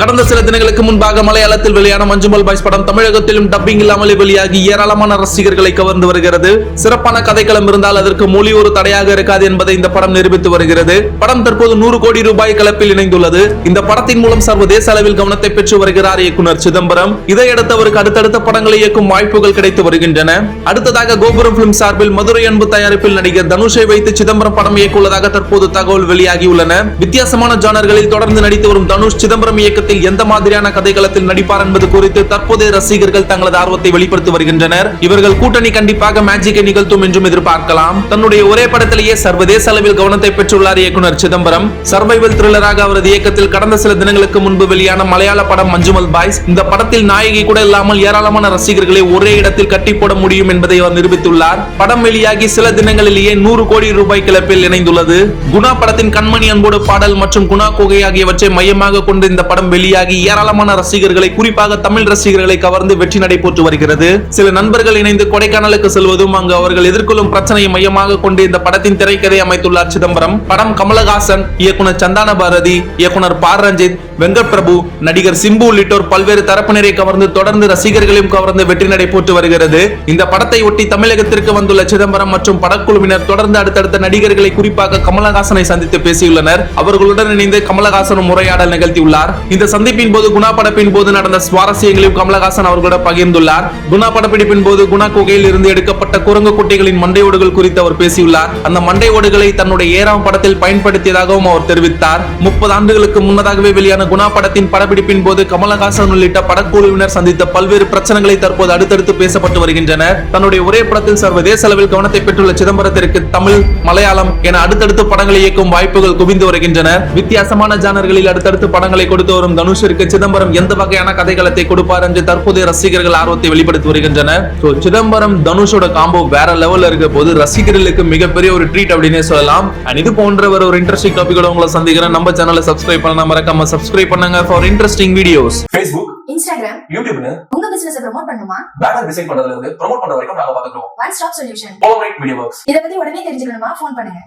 கடந்த சில தினங்களுக்கு முன்பாக மலையாளத்தில் வெளியான மஞ்சுமல் பாய்ஸ் படம் தமிழகத்திலும் டப்பிங் இல்லாமல் வெளியாகி ஏராளமான ரசிகர்களை கவர்ந்து வருகிறது. சிறப்பான கதைக்களம் இருந்தால் அதற்கு மொழி ஒரு தடையாக இருக்காது என்பதை இந்த படம் நிரூபித்து வருகிறது. படம் தற்போது நூறு கோடி ரூபாய் கலப்பில் இணைந்துள்ளது. இந்த படத்தின் மூலம் சர்வதேச அளவில் கவனத்தை பெற்று வருகிறார் இயக்குனர் சிதம்பரம். இதையடுத்து அவருக்கு அடுத்தடுத்த படங்களை இயக்கும் வாய்ப்புகள் கிடைத்து வருகின்றன. அடுத்ததாக கோபுரம் பிலிம் சார்பில் மதுரை அன்பு தயாரிப்பில் நடிகர் தனுஷை வைத்து சிதம்பரம் படம் இயக்குள்ளதாக தற்போது தகவல் வெளியாகியுள்ளன. வித்தியாசமான ஜானர்களில் தொடர்ந்து நடித்து வரும் தனுஷ் சிதம்பரம் இயக்கத்தில் எந்த மாதிரியான கதைகளத்தில் நடிப்பார் என்பது குறித்து தற்போதைய ரசிகர்கள் தங்களது ஆர்வத்தை வெளிப்படுத்தி வருகின்றனர். இவர்கள் கூட்டணி கண்டிப்பாக மேஜிக்கை நிகழ்த்தும் என்றும் எதிர்பார்க்கலாம். தன்னுடைய ஒரே படத்திலேயே சர்வதேச அளவில் கவனத்தை பெற்றுள்ளார் இயக்குனர் சிதம்பரம். சர்வைவல் த்ரில்லராக அவரது இயக்கத்தில் கடந்த சில தினங்களுக்கு முன்பு வெளியான மலையாள படம் மஞ்சுமல் பாய்ஸ். இந்த படத்தில் நாயகி கூட இல்லாமல் ஏராளமான ரசிகர்களை ஒரே இடத்தில் கட்டி போட முடியும் என்பதை அவர் நிரூபித்துள்ளார். படம் வெளியாகி சில தினங்களிலேயே நூறு கோடி ரூபாய் கிளப்பில் இணைந்துள்ளது. குணா படத்தின் கண்மணி அன்போடு பாடல் மற்றும் குணா கோகை ஆகியவற்றை மையமாக கொண்டு இந்த படம் வெளியாகி ஏராளமான ரசிகர்களை குறிப்பாக தமிழ் ரசிகர்களை கவர்ந்து வெற்றி நடைபெற்று வருகிறது. சில நண்பர்கள் இணைந்து கொடைக்கானலுக்கு செல்வதும் அங்கு அவர்கள் எதிர்கொள்ளும் பிரச்சனையை மையமாக கொண்டு இந்த படத்தின் திரைக்கதை அமைத்துள்ளார் சிதம்பரம். படம் கமலஹாசன் இயக்குனர் சந்தான பாரதி இயக்குனர் பார் ரஞ்சித் வெங்கட் பிரபு நடிகர் சிம்பு உள்ளிட்டோர் பல்வேறு தரப்பினரை கவர்ந்து தொடர்ந்து ரசிகர்களையும் கவர்ந்து வெற்றி நடைபெற்று வருகிறது. இந்த படத்தை ஒட்டி தமிழகத்திற்கு வந்துள்ள சிதம்பரம் மற்றும் படக்குழுவினர் தொடர்ந்து அடுத்தடுத்த நடிகர்களை குறிப்பாக கமலஹாசனை சந்தித்து பேசியுள்ளனர். அவர்களுடன் இணைந்து கமலஹாசனும் உரையாடல் நிகழ்த்தியுள்ளார். இந்த சந்திப்பின் போது குணா படப்பின் போது நடந்த சுவாரஸ்யங்களையும் கமலஹாசன் அவர்களோட பகிர்ந்துள்ளார். குணா படப்பிடிப்பின் போது குணா குகையில் இருந்து எடுக்கப்பட்ட குரங்கு குட்டிகளின் மண்டை ஓடுகள் குறித்து அவர் பேசியுள்ளார். அந்த மண்டை ஓடுகளை தன்னுடைய ஏறாம் படத்தில் பயன்படுத்தியதாகவும் அவர் தெரிவித்தார். முப்பது ஆண்டுகளுக்கு முன்னதாகவே வெளியான குணா படத்தின் படப்பிடிப்பின் போது கமலஹாசன் உள்ளிட்ட படக்குழுவினர் சந்தித்த பல்வேறு பிரச்சனைகளை தற்போது அடுத்தடுத்து பேசப்பட்டு வருகின்றனர். தன்னுடைய ஒரே படத்தில் சர்வதேச அளவில் கவனத்தை பெற்றுள்ள சிதம்பரத்திற்கு தமிழ் மலையாளம் என அடுத்தடுத்து படங்களை இயக்கும் வாய்ப்புகள் குவிந்து வருகின்றன. வித்தியாசமான ஜானர்களில் அடுத்தடுத்து படங்களை கொடுத்து வரும் தனுஷிற்கு சிதம்பரம் எந்த வகையான கதைகளத்தை கொடுப்பார் என்று தற்போதைய ரசிகர்கள் ஆர்வத்தை வெளிப்படுத்தி வருகின்றனர் So, சிதம்பரம் தனுஷோட காம்போ வேற லெவல்ல இருக்க போது ரசிகர்களுக்கு மிகப்பெரிய ஒரு ட்ரீட் அப்படின்னே சொல்லலாம். அண்ட் இது போன்ற ஒரு இன்ட்ரெஸ்டிங் டாபிக்கோட உங்களை சந்திக்கிறேன். நம்ம சேனலை சப்ஸ்கிரைப் பண்ண மறக்காம சப்ஸ்கிரைப் பண்ணுங்க for interesting videos Facebook Instagram யூடியூப்னு உங்க பிசினஸ் ப்ரோமோட் பண்ணுமா? பேனர் டிசைன் பண்றதுல இருந்து ப்ரோமோட் பண்ற வரைக்கும் நாங்க பாத்துக்கிறோம் one stop solution media works இத பத்தி உடனே தெரிஞ்சுக்கணுமா? ஃபோன் பண்ணுங்க.